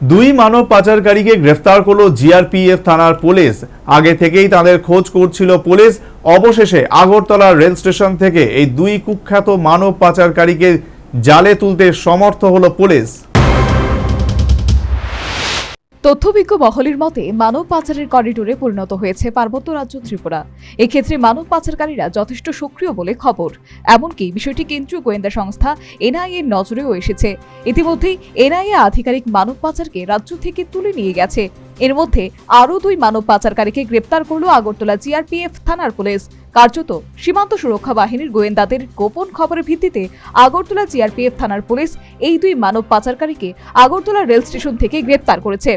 দুই মানব পাচারকারীকে গ্রেফতার করল জিআরপিএফ থানার পুলিশ। আগে থেকেই তাদের খোঁজ করছিল পুলিশ। অবশেষে আগরতলা রেল স্টেশন থেকে এই দুই কুখ্যাত মানব পাচারকারীকে জালে তুলতে সমর্থ হলো পুলিশ। তথ্যবিজ্ঞ মহলের মতে, মানব পাচারের করিডোরে পরিণত হয়েছে পার্বত্য রাজ্য ত্রিপুরা। এক্ষেত্রে মানব পাচারকারীরা যথেষ্ট সক্রিয় বলে খবর। এমনকি বিষয়টি কেন্দ্রীয় গোয়েন্দা সংস্থা এনআইএর নজরেও এসেছে। ইতিমধ্যেই এনআইএ আধিকারিক মানব পাচারকে রাজ্য থেকে তুলে নিয়ে গেছে। এর মধ্যে আরও দুই মানব পাচারকারীকে গ্রেপ্তার করল আগরতলা জিআরপিএফ থানার পুলিশ। কার্যত সীমান্ত সুরক্ষা বাহিনীর গোয়েন্দাদের গোপন খবরের ভিত্তিতে আগরতলা জিআরপিএফ থানার পুলিশ এই দুই মানব পাচারকারীকে আগরতলা রেল স্টেশন থেকে গ্রেপ্তার করেছে।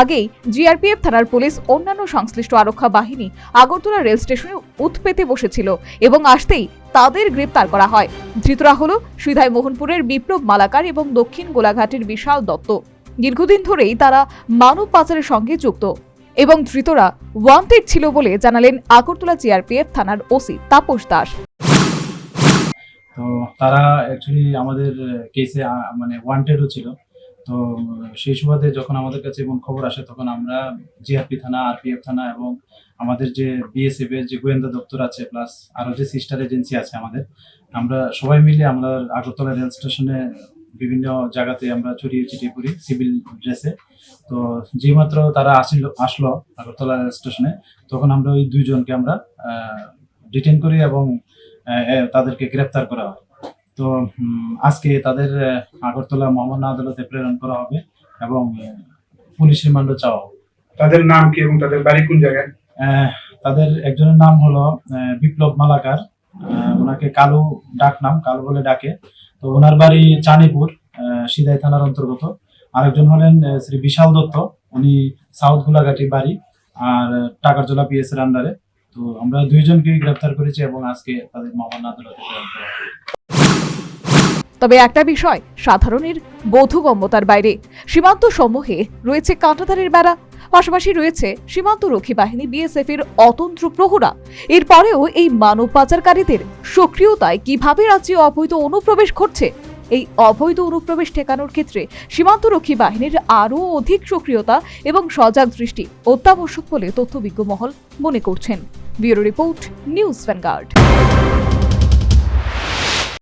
আগেই জিআরপিএফ থানার পুলিশ অন্যান্য সংশ্লিষ্ট আরক্ষা বাহিনী আগরতলা রেল স্টেশনে উৎপেতে বসেছিল এবং আসতেই তাদের গ্রেপ্তার করা হয়। ধৃতরা হল সুধাই মোহনপুরের বিপ্লব মালাকার এবং দক্ষিণ গোলাঘাটের বিশাল দত্ত। দীর্ঘদিন ধরেই তারা মানব পাচারের সঙ্গে যুক্ত এবং ধৃতরা ওয়ান্টেড ছিল বলে জানালেন আগরতলা জিআরপিএফ থানার ওসি তাপস দাস। তো তারা অ্যাকচুয়ালি আমাদের কেসে মানে ওয়ান্টেডও ছিল। তো সেই সুবাদে যখন আমাদের কাছে এবং খবর আসে, তখন আমরা জিআরপি থানা, আরপিএফ থানা এবং আমাদের যে বিএসএফ এর যে গোয়েন্দা দপ্তর আছে প্লাস আরও যে সিস্টার এজেন্সি আছে আমাদের, আমরা সবাই মিলে আমরা আগরতলা রেল স্টেশনে বিভিন্ন জায়গাতে আমরা ছড়িয়ে ছিটিয়ে পড়ি সিভিল ড্রেসে তো যেইমাত্র তারা আসিল, আসলো আগরতলা রেল স্টেশনে, তখন আমরা ওই দুইজনকে আমরা ডিটেন করি এবং তাদেরকে গ্রেপ্তার করা হয়। তো আজকে তাদের আগরতলা মহামান্য আদালতে প্রেরণ করা হবে এবং পুলিশ রিমান্ডও চাওয়া হবে। তাদের নাম কি এবং তাদের বাড়ি কোন জায়গায়? তাদের একজনের নাম হলো বিপ্লব মালাকার। ওনাকে কালু ডাক নাম কালু বলে ডাকে। তো ওনার বাড়ি চানিপুর সিদাই থানার অন্তর্গত। আরেকজন হলেন শ্রী বিশাল দত্ত। উনি সাউথ গোলাঘাটি বাড়ি আর টাকারজোলা পিএস এর আন্ডারে তো আমরা দুইজনকে গ্রেপ্তার করেছি এবং আজকে তাদের মহামান্য আদালতে তবে একটা বিষয় সাধারণের বোধগম্যতার বাইরে। সীমান্ত সমূহে রয়েছে কাঁটাতারের বেড়া। পাশাপাশি রয়েছে সীমান্ত রক্ষী বাহিনী বিএসএফ এর অতন্ত্র প্রহরা। এরপরেও এই মানব পাচারকারীদের সক্রিয়তায় কীভাবে রাজ্যে অবৈধ অনুপ্রবেশ ঘটছে, এই অবৈধ অনুপ্রবেশ ঠেকানোর ক্ষেত্রে সীমান্তরক্ষী বাহিনীর আরও অধিক সক্রিয়তা এবং সজাগ দৃষ্টি অত্যাবশ্যক বলে তথ্যবিজ্ঞ মহল মনে করছেন। Bureau report, news Vanguard.